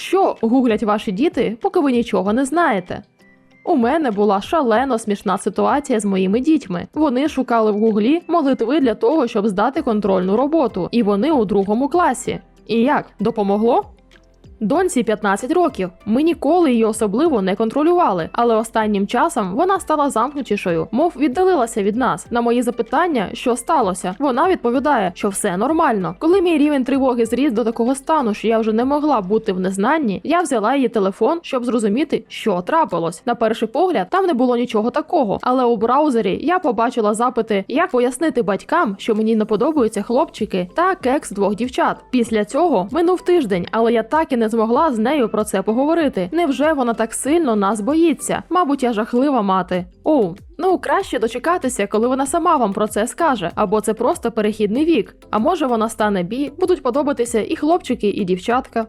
Що гуглять ваші діти, поки ви нічого не знаєте? У мене була шалено смішна ситуація з моїми дітьми. Вони шукали в гуглі молитви для того, щоб здати контрольну роботу, і вони у другому класі. І як допомогло? Доньці 15 років. Ми ніколи її особливо не контролювали, але останнім часом вона стала замкнутішою, мов віддалилася від нас. На мої запитання, що сталося, вона відповідає, що все нормально. Коли мій рівень тривоги зріс до такого стану, що я вже не могла бути в незнанні, я взяла її телефон, щоб зрозуміти, що трапилось. На перший погляд, там не було нічого такого, але у браузері я побачила запити, як пояснити батькам, що мені не подобаються хлопчики та кекс двох дівчат. Після цього минув тиждень, але я так і не змогла з нею про це поговорити. Невже вона так сильно нас боїться? Мабуть, я жахлива мати. Оу, ну краще дочекатися, коли вона сама вам про це скаже, або це просто перехідний вік. А може вона стане бі, будуть подобатися і хлопчики, і дівчатка.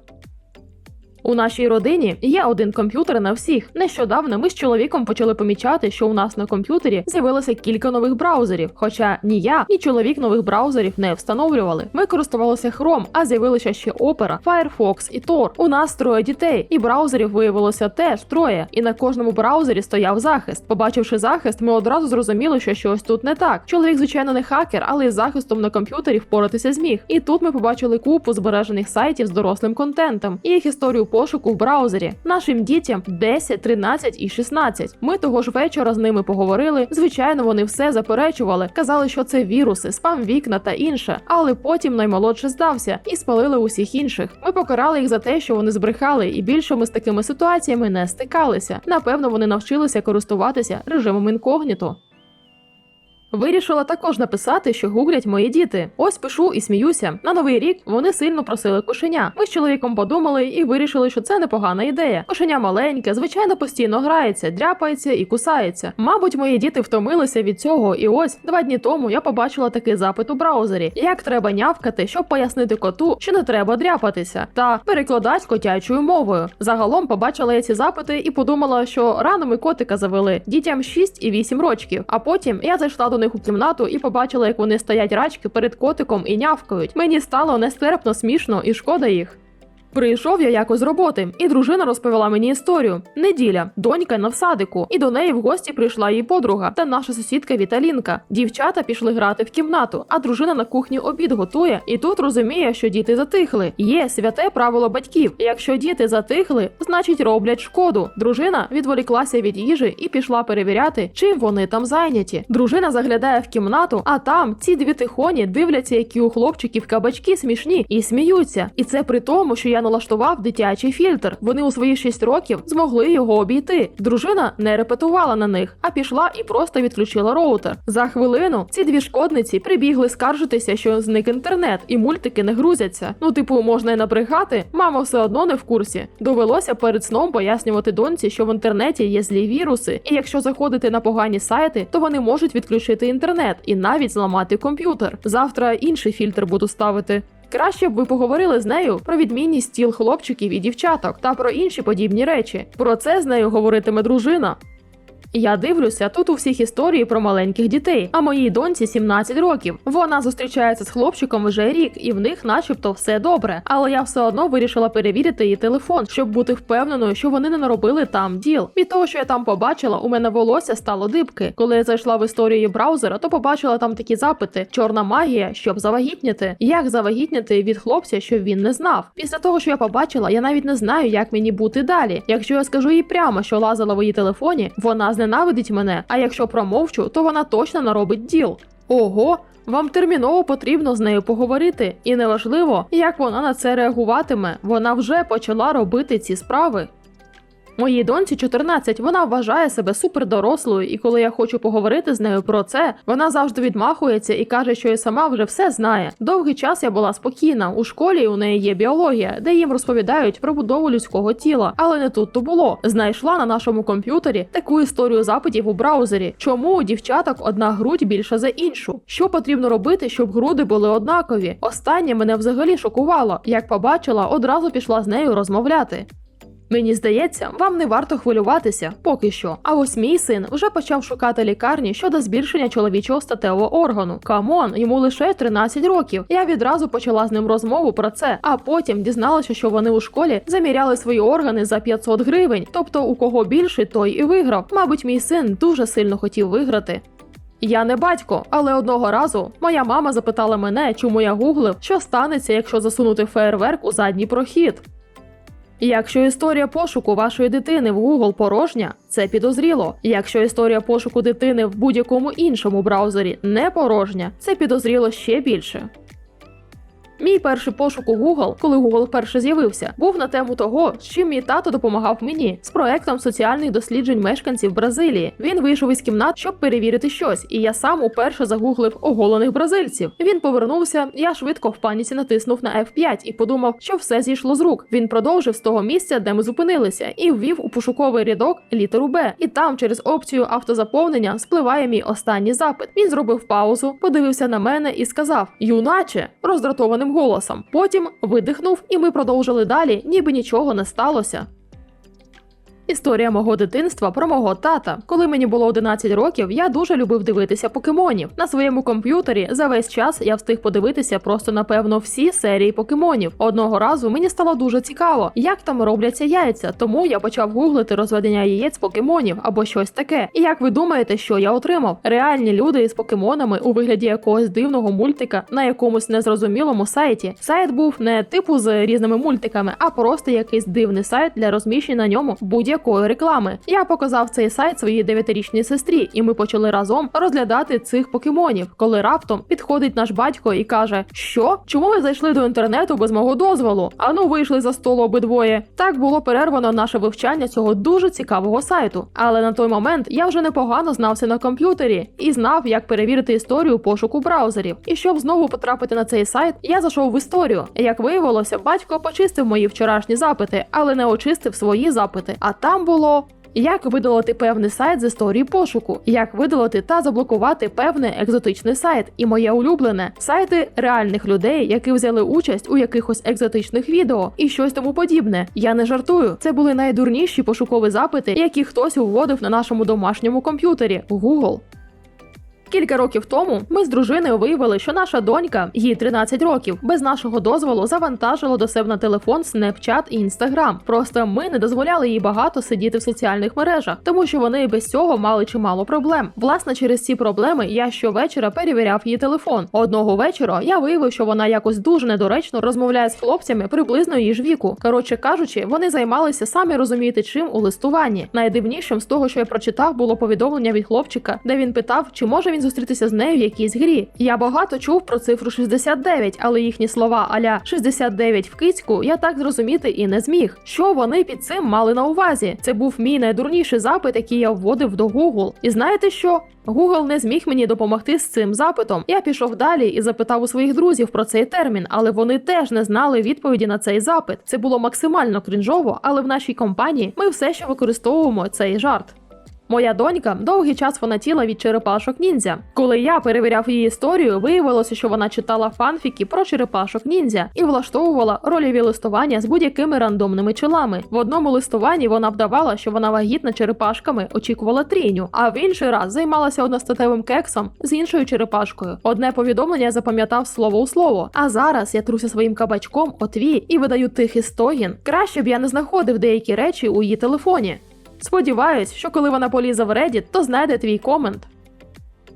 У нашій родині є один комп'ютер на всіх. Нещодавно ми з чоловіком почали помічати, що у нас на комп'ютері з'явилося кілька нових браузерів. Хоча ні я, ні чоловік нових браузерів не встановлювали. Ми користувалися Chrome, а з'явилося ще Opera, Firefox і Tor. У нас троє дітей, і браузерів виявилося теж троє. І на кожному браузері стояв захист. Побачивши захист, ми одразу зрозуміли, що щось тут не так. Чоловік, звичайно, не хакер, але із захистом на комп'ютері впоратися зміг. І тут ми побачили купу збережених сайтів з дорослим контентом і їх історію пошуку в браузері. Нашим дітям 10, 13 і 16. Ми того ж вечора з ними поговорили. Звичайно, вони все заперечували, казали, що це віруси, спам вікна та інше. Але потім наймолодший здався і спалили усіх інших. Ми покарали їх за те, що вони збрехали, і більше ми з такими ситуаціями не стикалися. Напевно, вони навчилися користуватися режимом інкогніто. Вирішила також написати, що гуглять мої діти. Ось пишу і сміюся. На новий рік вони сильно просили кошеня. Ми з чоловіком подумали і вирішили, що це непогана ідея. Кошеня маленьке, звичайно, постійно грається, дряпається і кусається. Мабуть, мої діти втомилися від цього, і ось два дні тому я побачила такий запит у браузері: як треба нявкати, щоб пояснити коту, що не треба дряпатися, та перекладати котячою мовою. Загалом побачила я ці запити і подумала, що рано ми котика завели дітям 6 і 8 років. А потім я зайшла до них у кімнату і побачила, як вони стоять рачки перед котиком і нявкають. Мені стало нестерпно смішно і шкода їх. Прийшов я якось з роботи, і дружина розповіла мені історію. Неділя, донька на всадику, і до неї в гості прийшла її подруга та наша сусідка Віталінка. Дівчата пішли грати в кімнату, а дружина на кухні обід готує, і тут розуміє, що діти затихли. Є святе правило батьків. Якщо діти затихли, значить роблять шкоду. Дружина відволіклася від їжі і пішла перевіряти, чим вони там зайняті. Дружина заглядає в кімнату, а там ці дві тихоні дивляться, які у хлопчиків кабачки смішні і сміються. І це при тому, що я налаштував дитячий фільтр. Вони у свої 6 років змогли його обійти. Дружина не репетувала на них, а пішла і просто відключила роутер. За хвилину ці дві шкодниці прибігли скаржитися, що зник інтернет, і мультики не грузяться. Ну, типу, можна й набрехати, мама все одно не в курсі. Довелося перед сном пояснювати доньці, що в інтернеті є злі віруси, і якщо заходити на погані сайти, то вони можуть відключити інтернет і навіть зламати комп'ютер. Завтра інший фільтр буду ставити. Краще б ви поговорили з нею про відмінність тіл хлопчиків і дівчаток та про інші подібні речі. Про це з нею говоритиме дружина. Я дивлюся, тут у всіх історії про маленьких дітей, а моїй доньці 17 років. Вона зустрічається з хлопчиком вже рік, і в них, начебто, все добре. Але я все одно вирішила перевірити її телефон, щоб бути впевненою, що вони не наробили там діл. Від того, що я там побачила, у мене волосся стало дибки. Коли я зайшла в історію браузера, то побачила там такі запити: чорна магія, щоб завагітніти. Як завагітніти від хлопця, що він не знав. Після того, що я побачила, я навіть не знаю, як мені бути далі. Якщо я скажу їй прямо, що лазила в її телефоні, вона зненавидить мене. А якщо промовчу, то вона точно наробить діл. Ого. Вам терміново потрібно з нею поговорити, і неважливо, як вона на це реагуватиме. Вона вже почала робити ці справи. Моїй доньці 14, вона вважає себе супердорослою, і коли я хочу поговорити з нею про це, вона завжди відмахується і каже, що і сама вже все знає. Довгий час я була спокійна. У школі у неї є біологія, де їм розповідають про будову людського тіла, але не тут то було. Знайшла на нашому комп'ютері таку історію запитів у браузері. Чому у дівчаток одна грудь більша за іншу? Що потрібно робити, щоб груди були однакові? Останнє мене взагалі шокувало. Як побачила, одразу пішла з нею розмовляти. Мені здається, вам не варто хвилюватися поки що. А ось мій син вже почав шукати лікарні щодо збільшення чоловічого статевого органу. Камон, йому лише 13 років. Я відразу почала з ним розмову про це, а потім дізналася, що вони у школі заміряли свої органи за 500 гривень. Тобто, у кого більше, той і виграв. Мабуть, мій син дуже сильно хотів виграти. Я не батько, але одного разу моя мама запитала мене, чому я гуглив, що станеться, якщо засунути феєрверк у задній прохід. Якщо історія пошуку вашої дитини в Google порожня, це підозріло. Якщо історія пошуку дитини в будь-якому іншому браузері не порожня, це підозріло ще більше. Мій перший пошук у Google, коли Google вперше з'явився, був на тему того, з чим мій тато допомагав мені з проектом соціальних досліджень мешканців Бразилії. Він вийшов із кімнат, щоб перевірити щось, і я сам уперше загуглив оголених бразильців. Він повернувся. Я швидко в паніці натиснув на F5 і подумав, що все зійшло з рук. Він продовжив з того місця, де ми зупинилися, і ввів у пошуковий рядок літеру Б. І там, через опцію автозаповнення, спливає мій останній запит. Він зробив паузу, подивився на мене і сказав: Юначе, роздратованим голосом. Потім видихнув, і ми продовжили далі, ніби нічого не сталося. Історія мого дитинства про мого тата. Коли мені було 11 років, я дуже любив дивитися покемонів. На своєму комп'ютері за весь час я встиг подивитися просто напевно всі серії покемонів. Одного разу мені стало дуже цікаво, як там робляться яйця, тому я почав гуглити розведення яєць покемонів або щось таке. І як ви думаєте, що я отримав? Реальні люди із покемонами у вигляді якогось дивного мультика на якомусь незрозумілому сайті. Сайт був не типу з різними мультиками, а просто якийсь дивний сайт для розміщення на ньому будь-якої реклами. Я показав цей сайт своїй дев'ятирічній сестрі, і ми почали разом розглядати цих покемонів, коли раптом підходить наш батько і каже: Що? Чому ви зайшли до інтернету без мого дозволу? Ану, вийшли за столу обидвоє. Так було перервано наше вивчання цього дуже цікавого сайту. Але на той момент я вже непогано знався на комп'ютері і знав, як перевірити історію пошуку браузерів. І щоб знову потрапити на цей сайт, я зайшов в історію. Як виявилося, батько почистив мої вчорашні запити, але не очистив свої запити. А там було. Як видалити певний сайт з історії пошуку, як видалити та заблокувати певний екзотичний сайт, і моє улюблене сайти реальних людей, які взяли участь у якихось екзотичних відео і щось тому подібне. Я не жартую. Це були найдурніші пошукові запити, які хтось уводив на нашому домашньому комп'ютері Google. Кілька років тому ми з дружиною виявили, що наша донька, їй 13 років, без нашого дозволу завантажила до себе на телефон Snapchat і Instagram. Просто ми не дозволяли їй багато сидіти в соціальних мережах, тому що вони без цього мали чимало проблем. Власне, через ці проблеми я щовечора перевіряв її телефон. Одного вечора я виявив, що вона якось дуже недоречно розмовляє з хлопцями приблизно її ж віку. Коротше кажучи, вони займалися самі розумієте чим у листуванні. Найдивнішим з того, що я прочитав, було повідомлення від хлопчика, де він питав, чи може він зустрітися з нею в якійсь грі. Я багато чув про цифру 69, але їхні слова аля 69 в кицьку я так зрозуміти і не зміг. Що вони під цим мали на увазі? Це був мій найдурніший запит, який я вводив до Google. І знаєте що? Google не зміг мені допомогти з цим запитом. Я пішов далі і запитав у своїх друзів про цей термін, але вони теж не знали відповіді на цей запит. Це було максимально крінжово, але в нашій компанії ми все ще використовуємо цей жарт. Моя донька довгий час фанатіла від черепашок ніндзя. Коли я перевіряв її історію, виявилося, що вона читала фанфіки про черепашок ніндзя і влаштовувала рольові листування з будь-якими рандомними чолами. В одному листуванні вона вдавала, що вона вагітна черепашками, очікувала трійню, а в інший раз займалася одностатевим кексом з іншою черепашкою. Одне повідомлення запам'ятав слово у слово. А зараз я труся своїм кабачком отвій і видаю тихий стогін. Краще б я не знаходив деякі речі у її телефоні. Сподіваюсь, що коли вона полізе в Reddit, то знайде твій комент.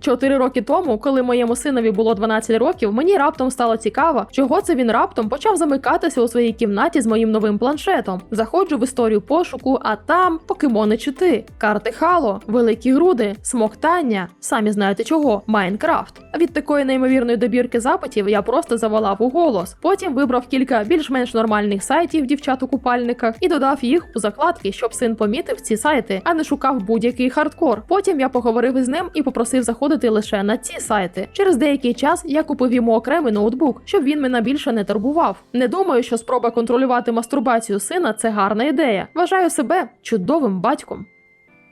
Чотири роки тому, коли моєму синові було 12 років, мені раптом стало цікаво, чого це він раптом почав замикатися у своїй кімнаті з моїм новим планшетом. Заходжу в історію пошуку, а там покемони чити, карти Хало, великі груди, смоктання, самі знаєте чого, Майнкрафт. Від такої неймовірної добірки запитів я просто заволав у голос. Потім вибрав кілька більш-менш нормальних сайтів дівчат у купальниках і додав їх у закладки, щоб син помітив ці сайти, а не шукав будь-який хардкор. Потім я поговорив із ним і попросив заходити лише на ці сайти. Через деякий час я купив йому окремий ноутбук, щоб він мене більше не турбував. Не думаю, що спроба контролювати мастурбацію сина це гарна ідея. Вважаю себе чудовим батьком.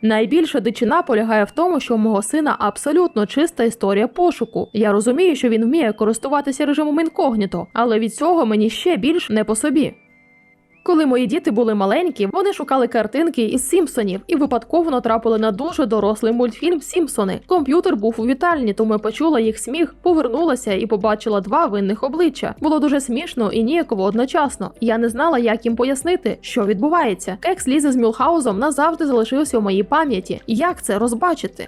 Найбільша дичина полягає в тому, що у мого сина абсолютно чиста історія пошуку. Я розумію, що він вміє користуватися режимом інкогніто, але від цього мені ще більш не по собі. Коли мої діти були маленькі, вони шукали картинки із Сімпсонів і випадково натрапили на дуже дорослий мультфільм Сімпсони. Комп'ютер був у вітальні, тому я почула їх сміх, повернулася і побачила два винних обличчя. Було дуже смішно і ніяково одночасно. Я не знала, як їм пояснити, що відбувається. Кекс Лізи з Мюлхаузом назавжди залишився у моїй пам'яті. Як це розбачити?